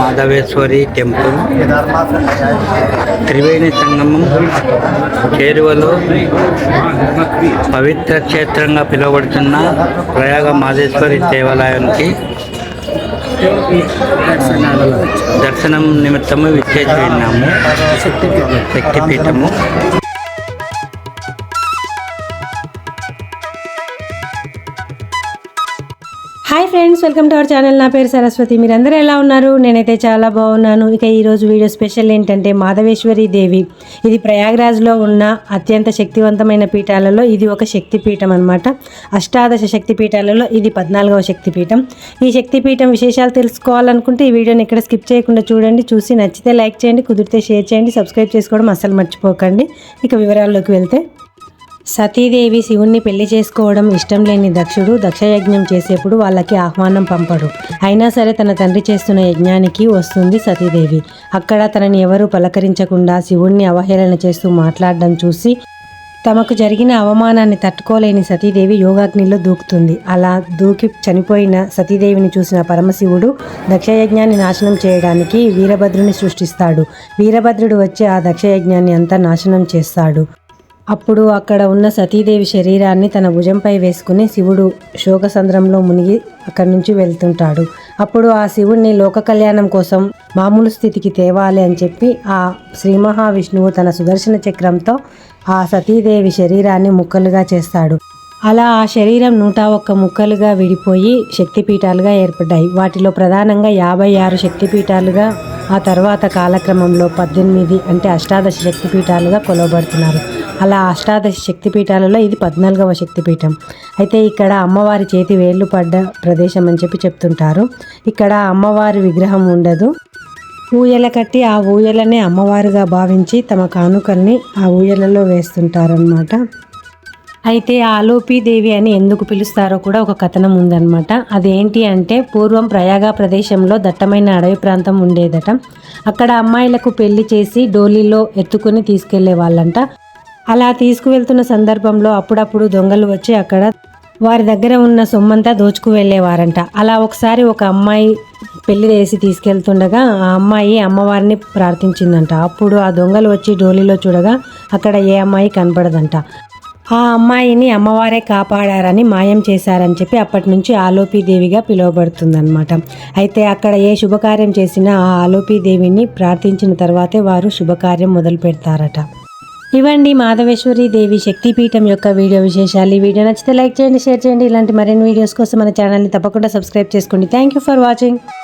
Madhaveshwari temple Triveni సంగమం చేరువలో పవిత్ర క్షేత్రంగా పిలువబడుతున్న ప్రయాగ మాధేశ్వరి దేవాలయానికి దర్శనం నిమిత్తము విచ్చేసి ఉన్నాము శక్తిపీఠము. Hi friends welcome to our channel. నా పేరు సరస్వతి. మీరందరూ ఎలా ఉన్నారు? నేనైతే చాలా బాగున్నాను. ఇక ఈరోజు వీడియో స్పెషల్ ఏంటంటే మాధవేశ్వరి దేవి. ఇది ప్రయాగ్రాజ్లో ఉన్న అత్యంత శక్తివంతమైన పీఠాలలో ఇది ఒక శక్తి పీఠం అనమాట అష్టాదశ శక్తి పీఠాలలో ఇది పద్నాలుగవ శక్తి పీఠం ఈ శక్తి పీఠం విశేషాలు తెలుసుకోవాలనుకుంటే ఈ వీడియోని ఇక్కడ స్కిప్ చేయకుండా చూడండి చూసి నచ్చితే లైక్ చేయండి కుదిరితే షేర్ చేయండి సబ్స్క్రైబ్ చేసుకోవడం అస్సలు మర్చిపోకండి. ఇక వివరాల్లోకి వెళ్తే సతీదేవి శివుణ్ణి పెళ్ళి చేసుకోవడం ఇష్టం లేని దక్షుడు దక్షయజ్ఞం చేసేప్పుడు వాళ్ళకి ఆహ్వానం పంపడు. అయినా సరే తన తండ్రి చేస్తున్న యజ్ఞానికి వస్తుంది సతీదేవి. అక్కడ తనని ఎవరూ పలకరించకుండా శివుణ్ణి అవహేళన చేస్తూ మాట్లాడడం చూసి తమకు జరిగిన అవమానాన్ని తట్టుకోలేని సతీదేవి యోగాగ్నిలో దూకుతుంది. అలా దూకి చనిపోయిన సతీదేవిని చూసిన పరమశివుడు దక్షయజ్ఞాన్ని నాశనం చేయడానికి వీరభద్రుని సృష్టిస్తాడు. వీరభద్రుడు వచ్చి ఆ దక్షయజ్ఞాన్ని అంతా నాశనం చేస్తాడు. అప్పుడు అక్కడ ఉన్న సతీదేవి శరీరాన్ని తన భుజంపై వేసుకుని శివుడు శోకసంద్రంలో మునిగి అక్కడి నుంచి వెళ్తుంటాడు. అప్పుడు ఆ శివుణ్ణి లోక కళ్యాణం కోసం మామూలు స్థితికి తేవాలి అని చెప్పి ఆ శ్రీ మహావిష్ణువు తన సుదర్శన చక్రంతో ఆ సతీదేవి శరీరాన్ని ముక్కలుగా చేస్తాడు. అలా ఆ శరీరం నూట ఒక్క ముక్కలుగా విడిపోయి శక్తిపీఠాలుగా ఏర్పడ్డాయి. వాటిలో ప్రధానంగా యాభై ఆరు శక్తిపీఠాలుగా ఆ తర్వాత కాలక్రమంలో పద్దెనిమిది అంటే అష్టాదశ శక్తిపీఠాలుగా కొలవబడుతున్నారు. అలా అష్టాదశ శక్తిపీఠాలలో ఇది పద్నాలుగవ శక్తిపీఠం. అయితే ఇక్కడ అమ్మవారి చేతి వేళ్ళు పడ్డ ప్రదేశం అని చెప్పి చెప్తుంటారు. ఇక్కడ అమ్మవారి విగ్రహం ఉండదు. ఊయల కట్టి ఆ ఊయలనే అమ్మవారుగా భావించి తమ కానుకల్ని ఆ ఊయలలో వేస్తుంటారనమాట అయితే ఆలోపీదేవి అని ఎందుకు పిలుస్తారో కూడా ఒక కథనం ఉందన్నమాట. అదేంటి అంటే పూర్వం ప్రయాగ ప్రదేశంలో దట్టమైన అడవి ప్రాంతం ఉండేదట. అక్కడ అమ్మాయిలకు పెళ్ళి చేసి డోలీలో ఎత్తుకుని తీసుకెళ్ళే వాళ్ళంట. అలా తీసుకువెళ్తున్న సందర్భంలో అప్పుడప్పుడు దొంగలు వచ్చి అక్కడ వారి దగ్గర ఉన్న సొమ్మంతా దోచుకు వెళ్ళేవారంట. అలా ఒకసారి ఒక అమ్మాయి పెళ్ళి వేసి తీసుకెళ్తుండగా ఆ అమ్మాయి అమ్మవారిని ప్రార్థించిందంట. అప్పుడు ఆ దొంగలు వచ్చి డోలీలో చూడగా అక్కడ ఏ అమ్మాయి కనపడదంట ఆ అమ్మాయిని అమ్మవారే కాపాడారని మాయం చేశారని చెప్పి అప్పటి నుంచి ఆలోపీదేవిగా పిలువబడుతుందన్నమాట. అయితే అక్కడ ఏ శుభకార్యం చేసినా ఆ ఆలోపీదేవిని ప్రార్థించిన తర్వాతే వారు శుభకార్యం మొదలు పెడతారట. ఇవండి మాధవేశ్వరి దేవి శక్తిపీఠం యొక్క వీడియో విశేషాలు. ఈ వీడియో నచ్చితే లైక్ చేయండి షేర్ చేయండి. ఇలాంటి మరిన్ని వీడియోస్ కోసం మన ఛానల్ని తప్పకుండా సబ్స్క్రైబ్ చేసుకోండి. Thank you for watching